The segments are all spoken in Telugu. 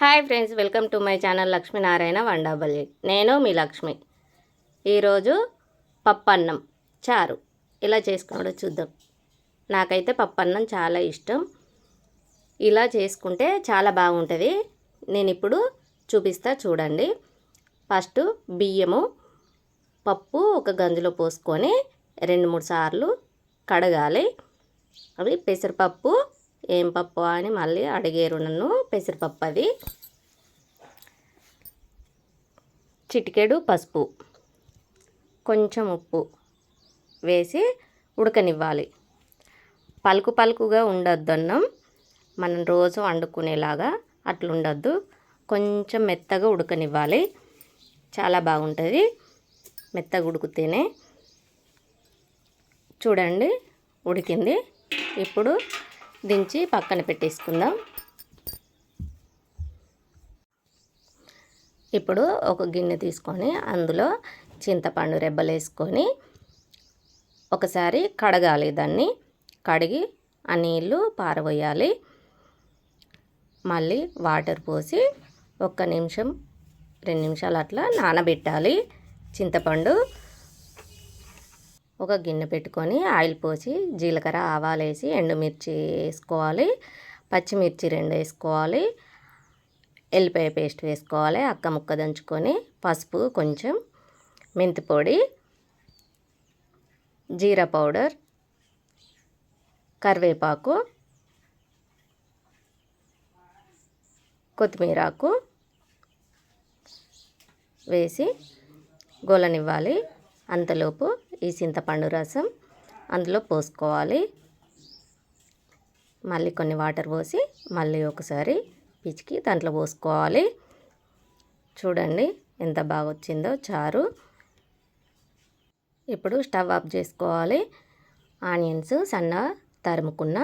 Hi friends welcome to my channel Lakshminarayana Vandaballi. నేను మీ లక్ష్మి. ఈరోజు పప్పన్నం చారు. ఇలా చేసుకోవడం చూద్దాం. నాకైతే పప్పన్నం చాలా ఇష్టం. ఇలా చేసుకుంటే చాలా బాగుంటుంది. నేను ఇప్పుడు చూపిస్తా చూడండి. ఫస్ట్ బియ్యము పప్పు ఒక గంజులో పోసుకొని రెండు మూడు సార్లు కడగాలి. అవి పెసరపప్పు ఏం పప్పు అని మళ్ళీ అడిగేరు నన్ను పెసరపప్పు అది. చిటికెడు పసుపు కొంచెం ఉప్పు వేసి ఉడకనివ్వాలి. పలుకు పలుకుగా ఉండొద్దు అన్నం. మనం రోజు వండుకునేలాగా అట్లుండద్దు. కొంచెం మెత్తగా ఉడకనివ్వాలి. చాలా బాగుంటుంది మెత్తగా ఉడికితేనే. చూడండి ఉడికింది. ఇప్పుడు దించి పక్కన పెట్టేసుకుందాం. ఇప్పుడు ఒక గిన్నె తీసుకొని అందులో చింతపండు రెబ్బలు వేసుకొని ఒకసారి కడగాలి దాన్ని. కడిగి ఆ నీళ్ళు పారవేయాలి మళ్ళీ వాటర్ పోసి ఒక్క నిమిషం రెండు నిమిషాలు అట్లా నానబెట్టాలి. చింతపండు ఒక గిన్నె పెట్టుకొని ఆయిల్ పోసి జీలకర్ర ఆవాలు వేసి ఎండుమిర్చి వేసుకోవాలి. పచ్చిమిర్చి రెండు వేసుకోవాలి. ఎల్లిపాయ పేస్ట్ వేసుకోవాలి. అక్క ముక్క దంచుకొని పసుపు కొంచెం మెంతి పొడి జీరా పౌడర్ కరివేపాకు కొత్తిమీరాకు వేసి గోలనివ్వాలి. అంతలోపు ఈ చింతపండు రసం అందులో పోసుకోవాలి. మళ్ళీ కొన్ని వాటర్ పోసి మళ్ళీ ఒకసారి పిచికి దాంట్లో పోసుకోవాలి. చూడండి ఎంత బాగా వచ్చిందో చారు. ఇప్పుడు స్టవ్ ఆఫ్ చేసుకోవాలి. ఆనియన్స్ సన్న తరుముకున్న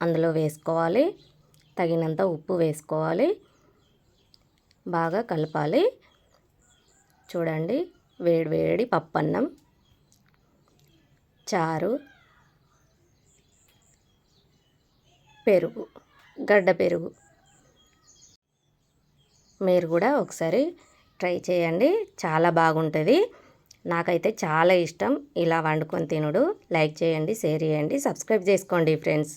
అందులో వేసుకోవాలి. తగినంత ఉప్పు వేసుకోవాలి. బాగా కలపాలి. చూడండి వేడి వేడి పప్పన్నం చారు పెరుగు గడ్డ పెరుగు. మీరు కూడా ఒకసారి ట్రై చేయండి. చాలా బాగుంటుంది. నాకైతే చాలా ఇష్టం. ఇలా వండుకొని తినుడు. లైక్ చేయండి షేర్ చేయండి సబ్స్క్రైబ్ చేసుకోండి ఫ్రెండ్స్.